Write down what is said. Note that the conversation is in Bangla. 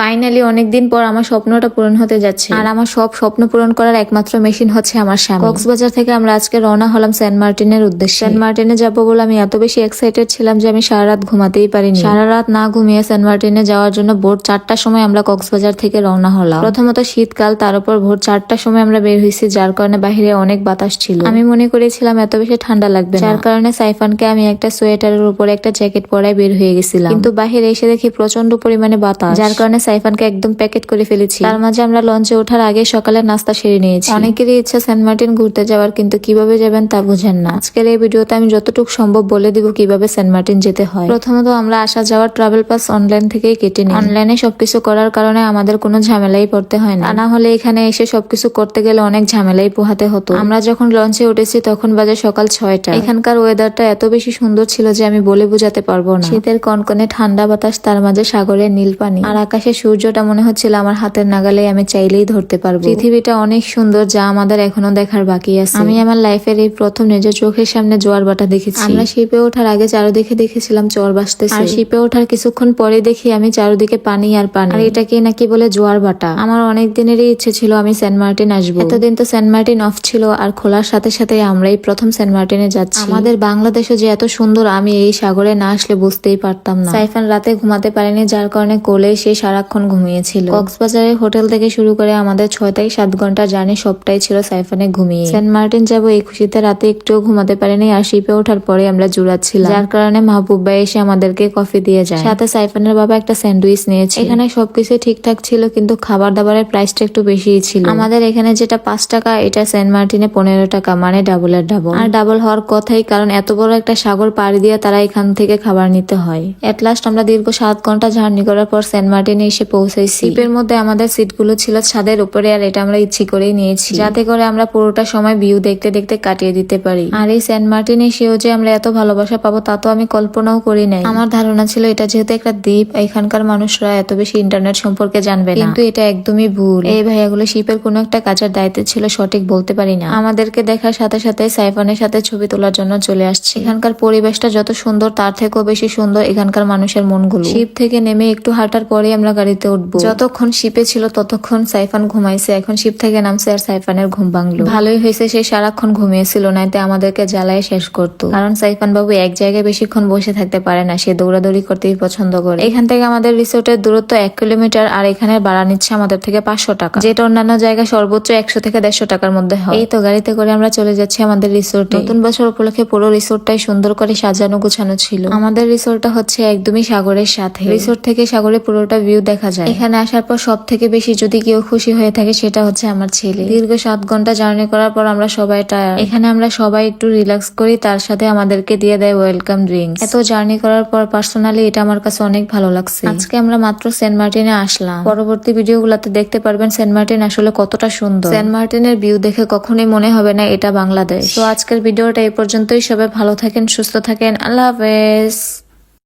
ফাইনালি অনেকদিন পর আমার স্বপ্নটা পূরণ হতে যাচ্ছে। আর আমার সব স্বপ্ন পূরণ করার একমাত্র মেশিন হচ্ছে আমার স্বামী। কক্সবাজার থেকে আমরা আজকে রওনা হলাম সেন্ট মার্টিনের উদ্দেশ্যে। সেন্ট মার্টিনে যাব বলে আমি এত বেশি এক্সাইটেড ছিলাম যে আমি সারা রাত ঘুমাতেই পারিনি। সারা রাত না ঘুমিয়ে সেন্ট মার্টিনে যাওয়ার জন্য ভোর চারটার সময় আমরা কক্সবাজার থেকে রওনা হলাম। প্রথমত শীতকাল, তার উপর ভোর চারটার সময় আমরা বের হয়েছি, যার কারণে বাহিরে অনেক বাতাস ছিল। আমি মনে করেছিলাম এত বেশি ঠান্ডা লাগবে যার কারণে সাইফানকে আমি একটা সোয়েটারের উপরে একটা জ্যাকেট পরায় বের হয়ে গেছিলাম। কিন্তু বাহিরে এসে দেখি প্রচণ্ড পরিমাণে বাতাস। যার কারণে সাইফানকে একদম প্যাকেট করে ফেলেছি। তার মাঝে আমরা লঞ্চে ওঠার আগে সকালে নাস্তা সেরে নিয়েছি। অনেকেরই ইচ্ছা সেন্ট মার্টিন ঘুরতে যাওয়ার, কিন্তু কীভাবে যাবেন তা বুঝেন না। আজকের এই ভিডিওতে আমি যতটুকু সম্ভব বলে দিব কীভাবে সেন্ট মার্টিন যেতে হয়। প্রথমত আমরা আসা যাওয়ার ট্রাভেল পাস অনলাইন থেকেই কেটে নিই। অনলাইনে সবকিছু করার কারণে আমাদের কোনো ঝামেলাই পড়তে হয় না। না হলে এখানে এসে সবকিছু করতে গেলে অনেক ঝামেলাই পোহাতে হতো। আমরা যখন লঞ্চে উঠেছি তখন বাজে সকাল ছয়টা। এখানকার ওয়েদারটা এত বেশি সুন্দর ছিল যে আমি বলে বোঝাতে পারব না। শীতের কনকনে ঠান্ডা বাতাস, তার মাঝে সাগরের নীল পানি আর আকাশে সূর্যটা মনে হচ্ছিল আমার হাতের নাগালে আমি চাইলেই ধরতে পারব। পৃথিবীটা অনেক সুন্দর যা আমাদের এখনও দেখার বাকি আছে। আমি আমার লাইফের এই প্রথম নিজের চোখের সামনে জোয়ার বাটা দেখেছি। আমরা শিপে ওঠার আগে চারদিকে দেখেছিলাম চর বাসতেছে আর শিপে ওঠার কিছুক্ষণ পরে দেখি আমি চারদিকে পানি আর পানি। আর এটাকে নাকি বলে জোয়ার বাটা। আমার অনেক দিনেরই ইচ্ছে ছিল আমি সেন্ট মার্টিন আসব। এতদিন তো সেন্ট মার্টিন অফ ছিল আর খোলার সাথে সাথে আমরাই প্রথম সেন্ট মার্টিনে যাচ্ছি। আমাদের বাংলাদেশে যে এত সুন্দর আমি এই সাগরে না আসলে বুঝতেই পারতাম না। সাইফান রাতে ঘুমাতে পারেনি যার কারণে কোলে সে সারাক্ষণ ঘুমিয়েছিল। কক্সবাজারের হোটেল থেকে শুরু করে আমাদের ছয় থেকে সাত ঘণ্টা জার্নি সবটাই ছিল সাইফানে ঘুমিয়ে। সেন্ট মার্টিন যাব এই খুশিতে রাতে একটুও ঘুমাতে পারেনি আর শিপে ওঠার পরে আমরা জুড়াচ্ছিলাম। যার কারণে মাহবুব ভাই এসে আমাদেরকে কফি দিয়ে যায়। সাথে সাইফানের বাবা একটা স্যান্ডউইচ নিয়েছে এখানে সবকিছু ঠিকঠাক ছিল কিন্তু খাবার দাবারের প্রাইসটা একটু বেশিই ছিল। আমাদের এখানে যেটা পাঁচ টাকা, এটা সেন্ট মার্টিনে পনেরো টাকা মানে ডাবলের ডাবল। আর ডাবল হওয়ার কথাই কারণ এত বড় একটা সাগর পাড়ি দিয়ে তারা এখান থেকে খাবার নিতে হয়। এট লাস্ট আমরা দীর্ঘ সাত ঘণ্টা জার্নি করার পর সেন্ট মার্টিনে এসে পৌঁছাইছি শিপের মধ্যে আমাদের সিটগুলো ছিল ছাদের উপরে আর এটা আমরা ইচ্ছে করেই নিয়েছি। যাতে করে আমরা পুরোটা সময় ভিউ দেখতে দেখতে কাটিয়ে দিতে পারি। আর এই সেন্ট মার্টিনে এসেও যে আমরা এত ভালোবাসা পাবো তা তো আমি কল্পনাও করি নাই। আমার ধারণা ছিল এটা যেহেতু একটা দ্বীপ এখানকার মানুষরা এত বেশি ইন্টারনেট সম্পর্কে জানবে না। কিন্তু এটা একদমই ভুল। এই ভাইয়াগুলো শিপের কোনো একটা কাজের দায়িত্বে ছিল সঠিক বলতে পারি না। আমাদেরকে দেখার সাথে সাথে সাইফানের সাথে ছবি তোলার জন্য চলে আসছে। এখানকার পরিবেশটা যত সুন্দর তার থেকেও বেশি সুন্দর এখানকার মানুষের মনগুলো। শিপ থেকে নেমে একটু হাঁটার পরে আমরা গাড়িতে উঠবো। যতক্ষণ শিপে ছিল ততক্ষণ সাইফান ঘুমাইছে। এখন শিপ থেকে নামছে আর সাইফানের ঘুম ভাঙলো। ভালোই হয়েছে সে সারাক্ষণ ঘুমিয়েছিল, নাইতে আমাদেরকে জ্বালায় শেষ করতো। কারণ সাইফান বাবু এক জায়গায় বেশিক্ষণ বসে থাকতে পারে না, সে দৌড়াদৌড়ি করতেই পছন্দ করে। এখান থেকে আমাদের রিসোর্টের দূরত্ব এক কিলোমিটার আর এখানে ভাড়া নিচ্ছে আমাদের থেকে পাঁচশো টাকা। যেটা অন্যান্য জায়গায় সর্বোচ্চ একশো থেকে দেড়শো টাকার মধ্যে হয়। এই তো গাড়িতে করে আমরা চলে যাচ্ছি আমাদের রিসোর্টে। নতুন বছর উপলক্ষে পুরো রিসোর্টটাই সুন্দর করে সাজানো গোছানো ছিল। আমাদের রিসোর্টটা হচ্ছে একদমই সাগরের সাথে। রিসোর্ট থেকে সাগরের পুরোটা ভিউ দেখা যায়। এখানে আসার পর সব থেকে বেশি যদি কেউ খুশি হয়ে থাকে সেটা হচ্ছে আমার ছেলে। দীর্ঘ সাত ঘণ্টা জার্নি করার পর আমরা সবাই টায়ার এখানে আমরা সবাই একটু রিল্যাক্স করি, তার সাথে আমাদেরকে দিয়ে দেয় ওয়েলকাম ড্রিঙ্কস এত জার্নি করার পর পার্সোনালি এটা আমার কাছে অনেক ভালো লাগছে। আজকে আমরা মাত্র সেন্ট মার্টিনে আসলাম। পরবর্তী ভিডিওগুলোতে দেখতে পারবেন সেন্ট মার্টিন আসলে কতটা সুন্দর। সেন্ট মার্টিনের ভিউ দেখে কখনোই মনে হবে না এটা বাংলাদেশ। তো আজকের ভিডিওটা এই পর্যন্তই। সবাই ভালো থাকেন, সুস্থ থাকেন। আল্লাহ হাফেজ।